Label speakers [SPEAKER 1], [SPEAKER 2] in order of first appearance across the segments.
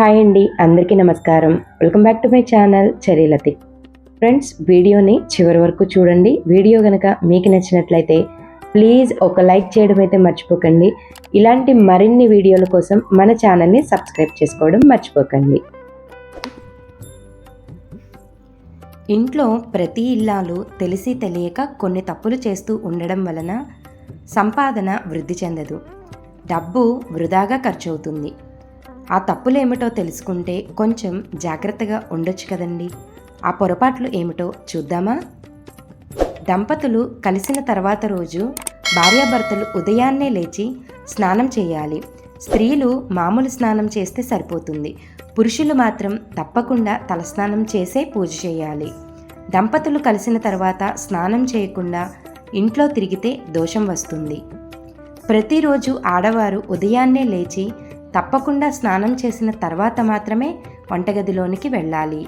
[SPEAKER 1] Hi అండి అందరికీ నమస్కారం. Welcome back to my channel చరీలతి friends వీడియోని చివరి వరకు చూడండి. వీడియో కనుక మీకు నచ్చినట్లయితే ప్లీజ్ ఒక లైక్ చేయడం అయితే మర్చిపోకండి. ఇలాంటి మరిన్ని వీడియోల కోసం మన ఛానల్ని సబ్స్క్రైబ్ చేసుకోవడం మర్చిపోకండి. ఇంట్లో ప్రతి ఇల్లాలు తెలిసి తెలియక కొన్ని తప్పులు చేస్తూ ఉండడం వలన సంపాదన వృద్ధి చెందదు. డబ్బు వృధాగా ఖర్చు అవుతుంది ఆ తప్పులేమిటో తెలుసుకుంటే కొంచెం జాగ్రత్తగా ఉండొచ్చు కదండి. ఆ పొరపాట్లు ఏమిటో చూద్దామా? దంపతులు కలిసిన తర్వాత రోజు భార్యాభర్తలు ఉదయాన్నే లేచి స్నానం చేయాలి. స్త్రీలు మామూలు స్నానం చేస్తే సరిపోతుంది. పురుషులు మాత్రం తప్పకుండా తలస్నానం చేసే పూజ చేయాలి. దంపతులు కలిసిన తర్వాత స్నానం చేయకుండా ఇంట్లో తిరిగితే దోషం వస్తుంది. ప్రతిరోజు ఆడవారు ఉదయాన్నే లేచి తప్పకుండా స్నానం చేసిన తర్వాత మాత్రమే వంటగదిలోనికి వెళ్ళాలి.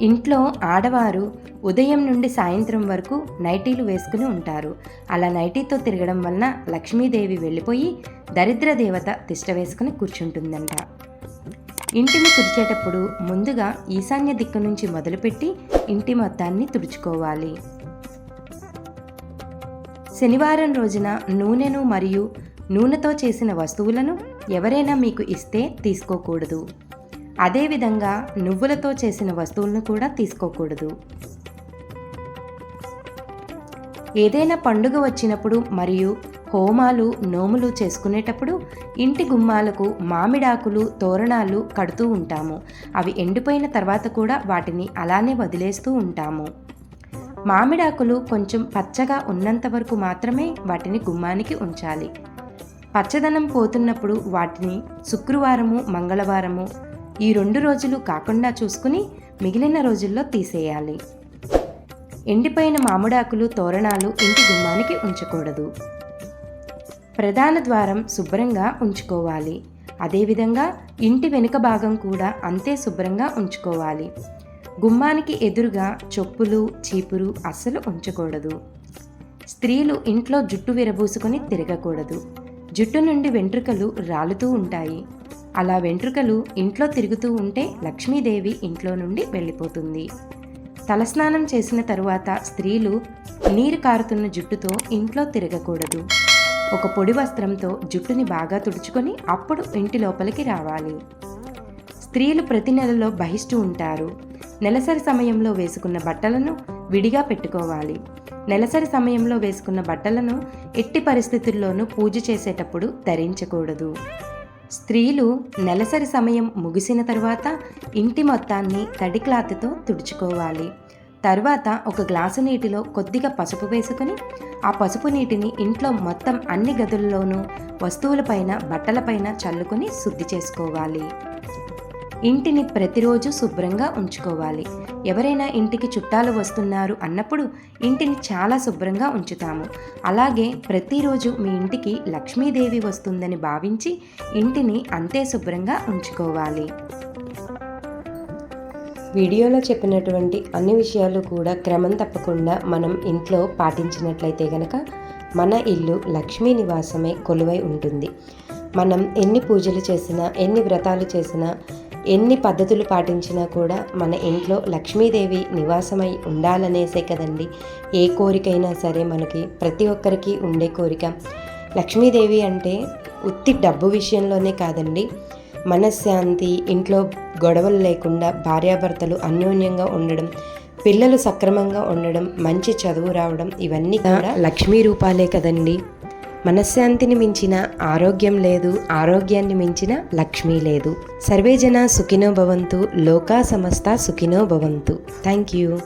[SPEAKER 1] ఇంట్లో ఆడవారు ఉదయం నుండి సాయంత్రం వరకు నైటీలు వేసుకుని ఉంటారు. అలా నైటీతో తిరగడం వలన లక్ష్మీదేవి వెళ్ళిపోయి దరిద్ర దేవత తిష్ట వేసుకుని కూర్చుంటుందంట. ఇంటిని తుడిచేటప్పుడు ముందుగా ఈశాన్య దిక్కు నుంచి మొదలుపెట్టి ఇంటి మొత్తాన్ని తుడుచుకోవాలి. శనివారం రోజున నూనెను మరియు నూనెతో చేసిన వస్తువులను ఎవరైనా మీకు ఇస్తే తీసుకోకూడదు. అదేవిధంగా నువ్వులతో చేసిన వస్తువులను కూడా తీసుకోకూడదు. ఏదైనా పండుగ వచ్చినప్పుడు మరియు హోమాలు నోములు చేసుకునేటప్పుడు ఇంటి గుమ్మాలకు మామిడాకులు తోరణాలు కడుతూ ఉంటాము. అవి ఎండిపోయిన తర్వాత కూడా వాటిని అలానే వదిలేస్తూ ఉంటాము. మామిడాకులు కొంచెం పచ్చగా ఉన్నంత వరకు మాత్రమే వాటిని గుమ్మానికి ఉంచాలి. పచ్చదనం పోతున్నప్పుడు వాటిని శుక్రవారము మంగళవారము ఈ రెండు రోజులు కాకుండా చూసుకుని మిగిలిన రోజుల్లో తీసేయాలి. ఎండిపోయిన మామిడాకులు తోరణాలు ఇంటి గుమ్మానికి ఉంచకూడదు. ప్రధాన ద్వారం శుభ్రంగా ఉంచుకోవాలి. అదేవిధంగా ఇంటి వెనుక భాగం కూడా అంతే శుభ్రంగా ఉంచుకోవాలి. గుమ్మానికి ఎదురుగా చొప్పులు చీపురు అస్సలు ఉంచకూడదు. స్త్రీలు ఇంట్లో జుట్టు విరబూసుకొని తిరగకూడదు. జుట్టు నుండి వెంట్రుకలు రాలుతూ ఉంటాయి. అలా వెంట్రుకలు ఇంట్లో తిరుగుతూ ఉంటే లక్ష్మీదేవి ఇంట్లో నుండి వెళ్ళిపోతుంది. తలస్నానం చేసిన తరువాత స్త్రీలు నీరు కారుతున్న జుట్టుతో ఇంట్లో తిరగకూడదు. ఒక పొడి వస్త్రంతో జుట్టుని బాగా తుడుచుకొని అప్పుడు ఇంటి లోపలికి రావాలి. స్త్రీలు ప్రతి నెలలో బహిష్టు ఉంటారు. నెలసరి సమయంలో వేసుకున్న బట్టలను విడిగా పెట్టుకోవాలి. నెలసరి సమయంలో వేసుకున్న బట్టలను ఎట్టి పరిస్థితుల్లోనూ పూజ చేసేటప్పుడు ధరించకూడదు. స్త్రీలు నెలసరి సమయం ముగిసిన తర్వాత ఇంటి మొత్తాన్ని తడి క్లాత్తో తుడుచుకోవాలి. తర్వాత ఒక గ్లాసు నీటిలో కొద్దిగా పసుపు వేసుకొని ఆ పసుపు నీటిని ఇంట్లో మొత్తం అన్ని గదుల్లోనూ వస్తువులపైన బట్టలపైన చల్లుకొని శుద్ధి చేసుకోవాలి. ఇంటిని ప్రతిరోజు శుభ్రంగా ఉంచుకోవాలి. ఎవరైనా ఇంటికి చుట్టాలు వస్తున్నారు అన్నప్పుడు ఇంటిని చాలా శుభ్రంగా ఉంచుతాము. అలాగే ప్రతిరోజు మీ ఇంటికి లక్ష్మీదేవి వస్తుందని భావించి ఇంటిని అంతే శుభ్రంగా ఉంచుకోవాలి. వీడియోలో చెప్పినటువంటి అన్ని విషయాలు కూడా క్రమం తప్పకుండా మనం ఇంట్లో పాటించినట్లయితే గనక మన ఇల్లు లక్ష్మీ నివాసమే కొలువై ఉంటుంది. మనం ఎన్ని పూజలు చేసినా ఎన్ని వ్రతాలు చేసినా ఎన్ని పద్ధతులు పాటించినా కూడా మన ఇంట్లో లక్ష్మీదేవి నివాసమై ఉండాలనేసే కదండి. ఏ కోరికైనా సరే మనకి ప్రతి ఒక్కరికి ఉండే కోరిక. లక్ష్మీదేవి అంటే ఉత్తి డబ్బు విషయంలోనే కాదండి. మనశ్శాంతి ఇంట్లో గొడవలు లేకుండా భార్యాభర్తలు అన్యోన్యంగా ఉండడం పిల్లలు సక్రమంగా ఉండడం మంచి చదువు రావడం ఇవన్నీ కూడా లక్ష్మీ రూపాలే కదండి. మనశ్శాంతిని మించిన ఆరోగ్యం లేదు ఆరోగ్యాన్ని మించిన లక్ష్మీ లేదు. సర్వేజన సుఖినో భవంతు లోకా సమస్త సుఖినో భవంతు. Thank you